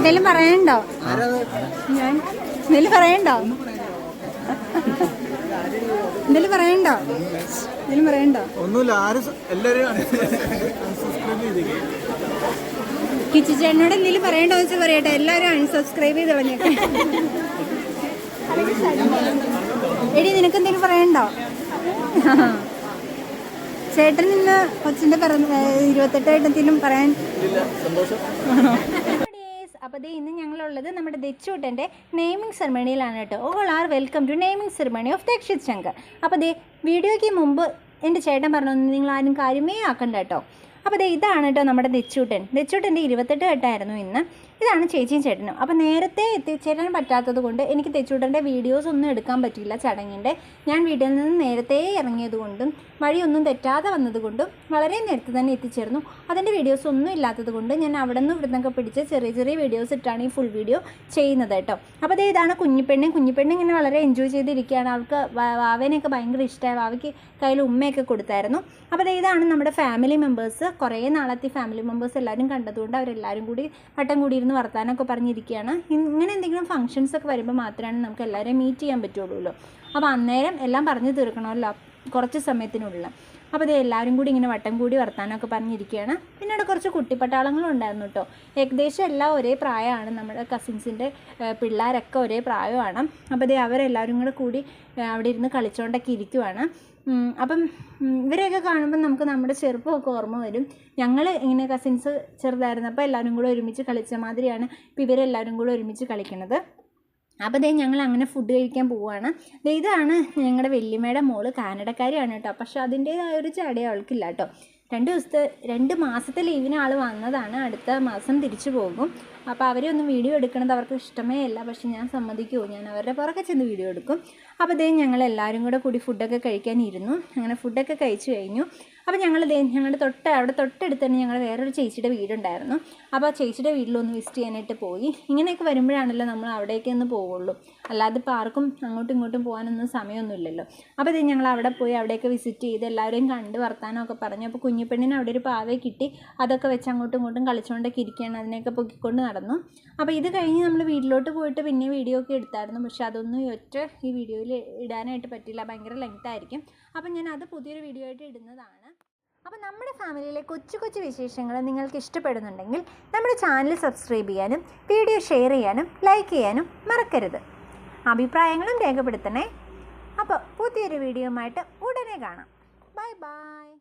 എന്തെങ്കിലും പറയണ്ടോ? ഞാൻ എന്തെങ്കിലും പറയണ്ടോ? എന്തെങ്കിലും പറയണ്ടോ? എന്തെങ്കിലും പറയണ്ടോ? ഒന്നുമില്ല ആരും എല്ലാവരും. കിച്ചു ചേട്ടനോട് എന്തെങ്കിലും പറയണ്ടോ എന്ന് വെച്ചാൽ പറയട്ടെ. എല്ലാവരും അൺസബ്സ്ക്രൈബ് ചെയ്ത് കളഞ്ഞേക്കെ എടി നിനക്ക് എന്തെങ്കിലും പറയണ്ടോ? ചേട്ടൻ ഇന്ന് കൊച്ചിന്റെ പിറന്ന ഇരുപത്തെട്ടായിട്ട് എന്തെങ്കിലും പറയാൻ അപ്പോൾ ദേ ഇന്ന് ഞങ്ങളുള്ളത് നമ്മുടെ ദച്ചൂട്ടന്റെ നെയ്മിംഗ് സെറമണിയിലാണ് കേട്ടോ. All are welcome to naming ceremony of Dakshith Shankar അപ്പോൾ ദേ വീഡിയോയ്ക്ക് മുമ്പ് എന്റെ ചേട്ടൻ പറഞ്ഞു നിങ്ങൾ ആരും കാര്യമേ ആക്കണ്ട കേട്ടോ. അപ്പോൾ ദേ ഇതാണ് കേട്ടോ നമ്മുടെ നെച്ചൂട്ടൻ. നെച്ചൂട്ടന്റെ ഇരുപത്തെട്ട് കെട്ടായിരുന്നു ഇന്ന്. ഇതാണ് ചേച്ചിയും ചേട്ടനും. അപ്പോൾ നേരത്തെ എത്തിച്ചേരാൻ പറ്റാത്തത് കൊണ്ട് എനിക്ക് തെച്ചൂട്ടന്റെ വീഡിയോസ് ഒന്നും എടുക്കാൻ പറ്റിയില്ല ചടങ്ങിന്റെ. ഞാൻ വീട്ടിൽ നിന്ന് നേരത്തെ ഇറങ്ങിയതുകൊണ്ടും വഴിയൊന്നും തെറ്റാതെ വന്നതുകൊണ്ടും വളരെ നേരത്തെ തന്നെ എത്തിച്ചേർന്നു. അതിന്റെ വീഡിയോസ് ഒന്നും ഇല്ലാത്തത് കൊണ്ട് ഞാൻ അവിടെ നിന്ന് ഇവിടുന്നൊക്കെ പിടിച്ച് ചെറിയ ചെറിയ വീഡിയോസ് ഇട്ടാണ് ഈ ഫുൾ വീഡിയോ ചെയ്യുന്നത് കേട്ടോ അപ്പോൾ അതേ ഇതാണ് കുഞ്ഞിപ്പെണ്ണ്. കുഞ്ഞിപ്പെണ്ണ് ഇങ്ങനെ വളരെ എൻജോയ് ചെയ്തിരിക്കുകയാണ്. അവൾക്ക് വാവേനെയൊക്കെ ഭയങ്കര ഇഷ്ടമായി. വാവയ്ക്ക് കയ്യിൽ ഉമ്മയൊക്കെ കൊടുത്തായിരുന്നു. അപ്പോൾ അതേ ഇതാണ് നമ്മുടെ ഫാമിലി മെമ്പേഴ്സ് കുറേ നാളത്തെ ഫാമിലി മെമ്പേഴ്സ് എല്ലാവരും കണ്ടതുകൊണ്ട് അവരെല്ലാവരും കൂടി വട്ടം കൂടിയിരുന്ന് വർത്താനമൊക്കെ പറഞ്ഞിരിക്കുകയാണ്. ഇങ്ങനെ എന്തെങ്കിലും ഫംഗ്ഷൻസ് ഒക്കെ വരുമ്പോൾ മാത്രമാണ് നമുക്ക് എല്ലാവരെയും മീറ്റ് ചെയ്യാൻ പറ്റുള്ളൂല്ലോ അപ്പോൾ അന്നേരം എല്ലാം പറഞ്ഞു തീർക്കണമല്ലോ കുറച്ച് സമയത്തിനുള്ളിൽ അപ്പോൾ ഇത് എല്ലാവരും കൂടി ഇങ്ങനെ വട്ടം കൂടി വർത്താനമൊക്കെ പറഞ്ഞിരിക്കുകയാണ്. പിന്നെ അവിടെ കുറച്ച് കുട്ടിപ്പട്ടാളങ്ങളും ഉണ്ടായിരുന്നു കേട്ടോ ഏകദേശം എല്ലാം ഒരേ പ്രായമാണ്. നമ്മുടെ കസിൻസിന്റെ പിള്ളേരൊക്കെ ഒരേ പ്രായമാണ്. അപ്പോൾ ഇത് അവരെല്ലാവരും കൂടെ കൂടി അവിടെ ഇരുന്ന് കളിച്ചുകൊണ്ടൊക്കെ ഇരിക്കുവാണ്. അപ്പം ഇവരെയൊക്കെ കാണുമ്പോൾ നമുക്ക് നമ്മുടെ ചെറുപ്പമൊക്കെ ഓർമ്മ വരും. ഞങ്ങൾ ഇങ്ങനെ കസിൻസ് ചെറുതായിരുന്നപ്പോൾ എല്ലാവരും കൂടെ ഒരുമിച്ച് കളിച്ച മാതിരിയാണ് ഇപ്പോൾ ഇവരെല്ലാവരും കൂടെ ഒരുമിച്ച് കളിക്കുന്നത് അപ്പോൾ ദേ ഞങ്ങൾ അങ്ങനെ ഫുഡ് കഴിക്കാൻ പോവുകയാണ് ദേ ഇതാണ് ഞങ്ങളുടെ വല്യമ്മയുടെ മോൾ കാനഡക്കാരിയാണ് കേട്ടോ. പക്ഷെ അതിന്റേതായ ഒരു ചടയ അവൾക്കില്ല കേട്ടോ. രണ്ട് ദിവസത്തെ രണ്ട് മാസത്തെ ലീവിന് ആൾ വന്നതാണ്. അടുത്ത മാസം തിരിച്ചു പോകും. അപ്പോൾ അവരൊന്നും വീഡിയോ എടുക്കണത് അവർക്ക് ഇഷ്ടമേ അല്ല. പക്ഷെ ഞാൻ സമ്മതിക്കുമോ ഞാൻ അവരുടെ പുറകെ ചെന്ന് വീഡിയോ എടുക്കും. അപ്പോൾ ദേ ഞങ്ങൾ എല്ലാവരും കൂടെ കൂടി ഫുഡൊക്കെ കഴിക്കാനിരുന്നു അങ്ങനെ ഫുഡൊക്കെ കഴിച്ചു കഴിഞ്ഞു. അപ്പോൾ ഞങ്ങൾ ഞങ്ങളുടെ തൊട്ട് അവിടെ തൊട്ടടുത്ത് തന്നെ ഞങ്ങൾ വേറൊരു ചേച്ചിയുടെ വീടുണ്ടായിരുന്നു. അപ്പോൾ ആ ചേച്ചിയുടെ വീട്ടിലൊന്ന് വിസിറ്റ് ചെയ്യാനായിട്ട് പോയി. ഇങ്ങനെയൊക്കെ വരുമ്പോഴാണല്ലോ നമ്മൾ അവിടേക്ക് ഒന്ന് പോവുള്ളൂ. അല്ലാതെ ഇപ്പോൾ ആർക്കും അങ്ങോട്ടും ഇങ്ങോട്ടും പോകാനൊന്നും സമയമൊന്നുമില്ലല്ലോ. അപ്പോൾ ഇത് ഞങ്ങൾ അവിടെ പോയി അവിടെയൊക്കെ വിസിറ്റ് ചെയ്ത് എല്ലാവരെയും കണ്ട് വർത്താനമൊക്കെ പറഞ്ഞു. അപ്പോൾ കുഞ്ഞിപ്പെണ്ണിന് അവിടെ ഒരു പാവയെ കിട്ടി. അതൊക്കെ വെച്ച് അങ്ങോട്ടും ഇങ്ങോട്ടും കളിച്ചുകൊണ്ടൊക്കെ ഇരിക്കുകയാണ്. അതിനെയൊക്കെ പൊക്കിക്കൊണ്ട് നടന്നു. അപ്പോൾ ഇത് കഴിഞ്ഞ് നമ്മൾ വീട്ടിലോട്ട് പോയിട്ട് പിന്നെ വീഡിയോ ഒക്കെ എടുത്തായിരുന്നു. പക്ഷേ അതൊന്നും ഒറ്റ ഈ വീഡിയോയിൽ ഇടാനായിട്ട് പറ്റില്ല. ഭയങ്കര ലെങ്ത് ആയിരിക്കും. അപ്പോൾ ഞാൻ അത് പുതിയൊരു വീഡിയോ ആയിട്ട് ഇടുന്നതാണ്. അപ്പോൾ നമ്മുടെ ഫാമിലിയിലെ കൊച്ചു കൊച്ചു വിശേഷങ്ങൾ നിങ്ങൾക്ക് ഇഷ്ടപ്പെടുന്നുണ്ടെങ്കിൽ നമ്മുടെ ചാനൽ സബ്സ്ക്രൈബ് ചെയ്യാനും വീഡിയോ ഷെയർ ചെയ്യാനും ലൈക്ക് ചെയ്യാനും മറക്കരുത്. അഭിപ്രായങ്ങളും രേഖപ്പെടുത്തണേ. അപ്പോൾ പുതിയൊരു വീഡിയോയുമായിട്ട് ഉടനെ കാണാം. Bye bye.